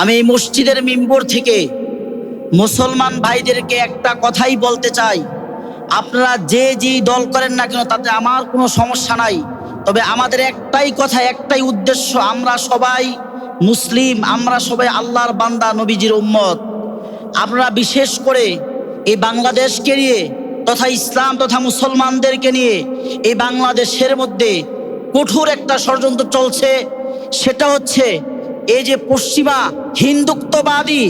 আমি এই মসজিদের মিম্বর থেকে মুসলমান ভাইদেরকে একটা কথাই বলতে চাই। আপনারা যে যে দল করেন না কেন, তাতে আমার কোনো সমস্যা নাই। তবে আমাদের একটাই কথা, একটাই উদ্দেশ্য, আমরা সবাই মুসলিম, আমরা সবাই আল্লাহর বান্দা, নবীজির উম্মত। আপনারা বিশেষ করে এই বাংলাদেশকে নিয়ে তথা ইসলাম তথা মুসলমানদেরকে নিয়ে এই বাংলাদেশের মধ্যে কঠোর একটা ষড়যন্ত্র চলছে। সেটা হচ্ছে এই যে পশ্চিমা হিন্দুত্ববাদী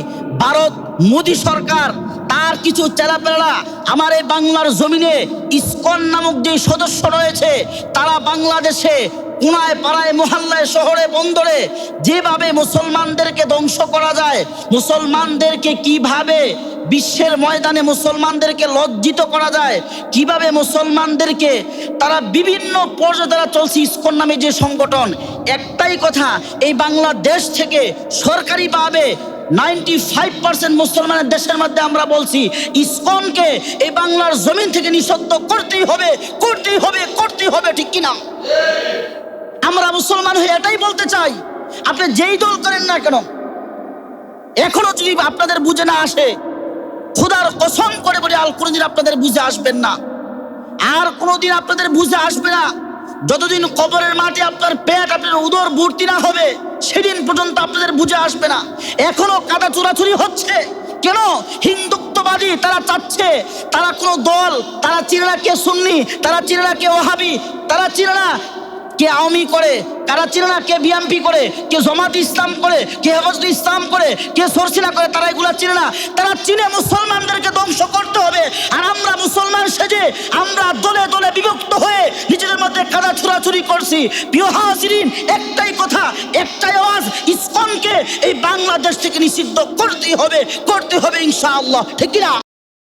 ভারত মোদী সরকার, তার কিছু চেলাপেলা আমার এই বাংলার জমিনে ইস্কন নামক যে সদস্য রয়েছে, তারা বাংলাদেশে কোনায় পাড়ায় মহল্লায় শহরে বন্দরে যেভাবে মুসলমানদেরকে ধ্বংস করা যায়, মুসলমানদেরকে কীভাবে বিশ্বের ময়দানে মুসলমানদেরকে লজ্জিত করা যায়। কীভাবে মুসলমানদেরকে তারা বিভিন্ন পর্যায়ে তারা চলছে ইস্কন নামে যে সংগঠন, একটাই কথা, এই বাংলাদেশ থেকে সরকারিভাবে নাইনটি ফাইভ পার্সেন্ট মুসলমানের দেশের মধ্যে আমরা বলছি, ইসকনকে এই বাংলার জমিন থেকে নিষিদ্ধ করতেই হবে করতেই হবে করতেই হবে, ঠিক কিনা? আমরা মুসলমান হয়ে এটাই বলতে চাই, আপনি যেই দল করেন না কেন? এখনও যদি আপনাদের বুঝে না আসে কসম করে বলে, আল কোনোদিন আপনাদের বুঝে আসবেন না। আর কোনোদিন আপনাদের বুঝে আসবে না। যতদিন কবরের মাটি আপনার পেট আপনার উদর ভর্তি না হবে, সেদিন পর্যন্ত আপনাদের বুঝে আসবে না। এখনও কাদা চুরাচুরি হচ্ছে। কেন? হিন্দুত্ববাদী তারা চাচ্ছে, তারা কোনো দল, তারা না কে সুন্নি, তারা না কে ওহাবি, তারা না কে আওয়ামী করে, কারা চিনে না, কে বিএমপি করে, কে জমাত ইসলাম করে, কে হেফাজত ইসলাম করে, কে সরসিনা করে, তারা এগুলা চিনে না। তারা চিনে মুসলমানদেরকে ধ্বংস করতে হবে। আর আমরা মুসলমান সেজে আমরা দলে দলে বিভক্ত হয়ে নিজেদের মধ্যে কাদা ছুরাছুরি করছি। প্রিয় একটাই কথা, একটাই আওয়াজ, ইসকনকে এই বাংলাদেশ থেকে নিষিদ্ধ করতেই হবে, করতে হবে ইনশাআল্লাহ। ঠিক কিনা?